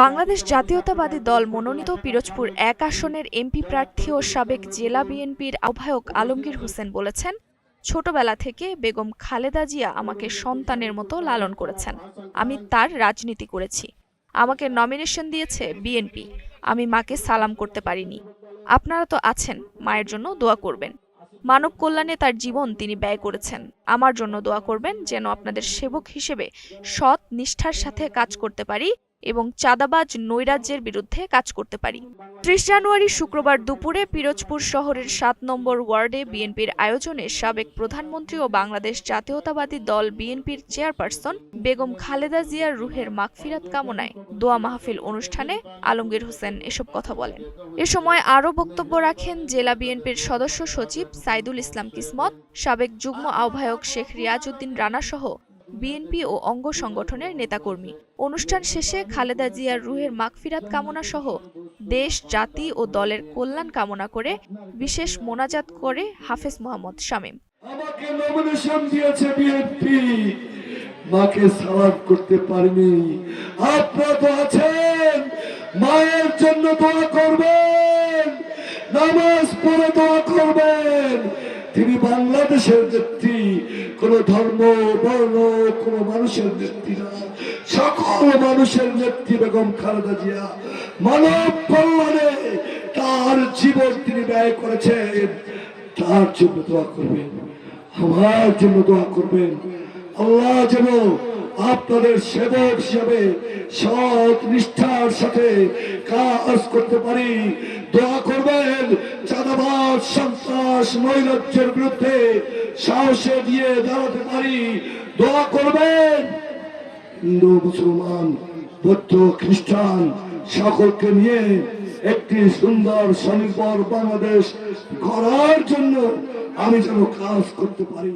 বাংলাদেশ জাতীয়তাবাদী দল মনোনীত পিরোজপুর এক আসনের এমপি প্রার্থী ও সাবেক জেলা বিএনপির আহ্বায়ক আলমগীর হোসেন বলেছেন, ছোটবেলা থেকে বেগম খালেদা জিয়া আমাকে সন্তানের মতো লালন করেছেন। আমি তার রাজনীতি করেছি। আমাকে নমিনেশন দিয়েছে বিএনপি। আমি মাকে সালাম করতে পারিনি। আপনারা তো আছেন, মায়ের জন্য দোয়া করবেন। মানব কল্যাণে তার জীবন তিনি ব্যয় করেছেন। আমার জন্য দোয়া করবেন যেন আপনাদের সেবক হিসেবে সৎ নিষ্ঠার সাথে কাজ করতে পারি এবং চাঁদাবাজ নৈরাজ্যের বিরুদ্ধে কাজ করতে পারি। ত্রিশ জানুয়ারি শুক্রবার দুপুরে পিরোজপুর শহরের সাত নম্বর ওয়ার্ডে বিএনপির আয়োজনে সাবেক প্রধানমন্ত্রী ও বাংলাদেশ জাতীয়তাবাদী দল বিএনপির চেয়ারপারসন বেগম খালেদা জিয়ার রুহের মাগফিরাত কামনায় দোয়া মাহফিল অনুষ্ঠানে আলমগীর হোসেন এসব কথা বলেন। এ সময় আরও বক্তব্য রাখেন জেলা বিএনপির সদস্য সচিব সাইদুল ইসলাম কিসমত, সাবেক যুগ্ম আহ্বায়ক শেখ রিয়াজউদ্দিন রানা সহ বিএনপি ও অঙ্গ সংগঠনের নেতাকর্মী। অনুষ্ঠান শেষে খালেদা জিয়ার রুহের মাগফিরাত কামনা সহ দেশ, জাতি ও দলের কল্যাণ কামনা করে বিশেষ মোনাজাত করে হাফেজ মোহাম্মদ শামীম। আমাকে নমিনেশন দিয়েছে বিএনপি। মাকে সালাম করতে পারিনি। আপনারা তো আছেন। মায়ের জন্য দোয়া করবেন। নামাজ পড়ে দোয়া করবেন। তিনি বাংলাদেশের নেত্রী। কোন ধর্ম, বর্ণ, কোন মানুষের নেত্রী না। সকল মানুষের নেত্রী বেগম খালেদা জিয়া। মানব কল্যাণে তার জীবন তিনি ব্যয় করেছেন। তার জন্য দোয়া করবেন। আমার জন্য দোয়া করবেন। আল্লাহ যেন আপনাদের সেবক হিসাবে সৎ নিষ্ঠার সাথে কাজ করতে পারি। দোয়া করবেন চাঁদাবাদ সন্ত্রাস, নৈরাজ্যের বিরুদ্ধে সাহসে দিয়ে দাঁড়াতে পারি, দোয়া করবেন। হিন্দু, মুসলমান, বৌদ্ধ, খ্রিস্টান, সকলকে নিয়ে একটি সুন্দর স্বনির্ভর বাংলাদেশ গড়ার জন্য আমি যেন কাজ করতে পারি।